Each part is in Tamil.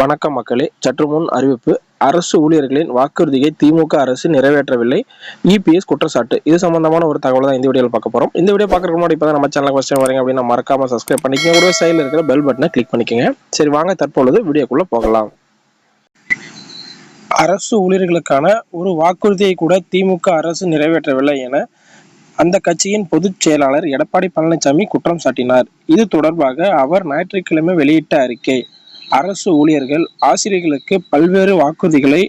வணக்கம் மக்களே. சற்று முன் அறிவிப்பு. அரசு ஊழியர்களின் வாக்குறுதியை திமுக அரசு நிறைவேற்றவில்லை. இபிஎஸ் குற்றச்சாட்டு. இது சம்பந்தமான ஒரு தகவல் தான் இந்த வீடியோவில் பார்க்க போகிறோம் இந்த வீடியோ பார்க்கறதுக்கு முன்னாடி இப்போ நம்ம சேனல் ஃபஸ்ட் வரீங்க அப்படின்னா மறக்காம சப்ஸ்கிரைப் பண்ணிக்கங்க. ஒரு சைடில் இருக்கிற பெல் பட்டனை கிளிக் பண்ணிக்கோங்க. சரி வாங்க தற்பொழுது வீடியோக்குள்ளே போகலாம். அரசு ஊழியர்களுக்கான ஒரு வாக்குறுதியை கூட திமுக அரசு நிறைவேற்றவில்லை என அந்த கட்சியின் பொதுச் செயலாளர் எடப்பாடி பழனிசாமி குற்றம் சாட்டினார். இது தொடர்பாக அவர் ஞாயிற்றுக்கிழமை வெளியிட்ட அறிக்கை. அரசு ஊழியர்கள் ஆசிரியர்களுக்கு பல்வேறு வாக்குறுதிகளை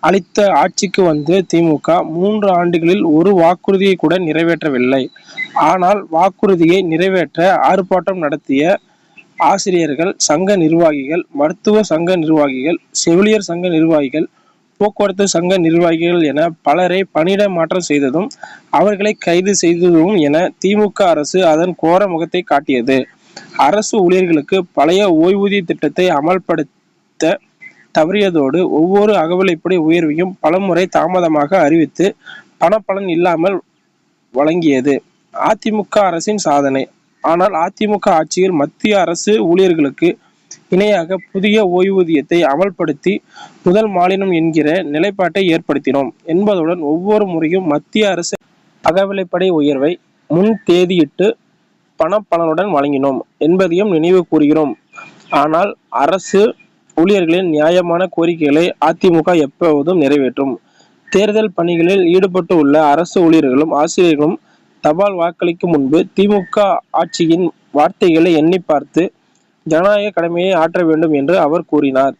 அளித்த ஆட்சிக்கு வந்து திமுக மூன்று ஆண்டுகளில் ஒரு வாக்குறுதியை கூட நிறைவேற்றவில்லை. ஆனால் வாக்குறுதியை நிறைவேற்ற ஆர்ப்பாட்டம் நடத்திய ஆசிரியர்கள் சங்க நிர்வாகிகள் மருத்துவ சங்க நிர்வாகிகள் செவிலியர் சங்க நிர்வாகிகள் போக்குவரத்து சங்க நிர்வாகிகள் என பலரை பணியிட மாற்றம் செய்ததும் அவர்களை கைது செய்ததும் என திமுக அரசு அதன் கோர முகத்தை காட்டியது. அரசு ஊழியர்களுக்கு பழைய ஓய்வூதிய திட்டத்தை அமல்படுத்த தவறியதோடு ஒவ்வொரு அகவிலைப்படி உயர்வையும் பலமுறை தாமதமாக அறிவித்து பணப்பலன் இல்லாமல் வழங்கியது. அதிமுக அரசின் சாதனை. ஆனால் அதிமுக ஆட்சியில் மத்திய அரசு ஊழியர்களுக்கு இணையாக புதிய ஓய்வூதியத்தை அமல்படுத்தி முதல் மாநிலம் என்கிற நிலைப்பாட்டை ஏற்படுத்தினோம் என்பதுடன் ஒவ்வொரு முறையும் மத்திய அரசு அகவிலைப்படை உயர்வை முன் தேதியிட்டு பணப்பலனுடன் வழங்கினோம் என்பதையும் நினைவு கூறுகிறோம். ஆனால் அரசு ஊழியர்களின் நியாயமான கோரிக்கைகளை அதிமுக எப்போதும் நிறைவேற்றும். தேர்தல் பணிகளில் ஈடுபட்டு உள்ள அரசு ஊழியர்களும் ஆசிரியர்களும் தபால் வாக்களிக்கும் முன்பு திமுக ஆட்சியின் வார்த்தைகளை எண்ணி பார்த்து ஜனநாயக கடமையை ஆற்ற வேண்டும் என்று அவர் கூறினார்.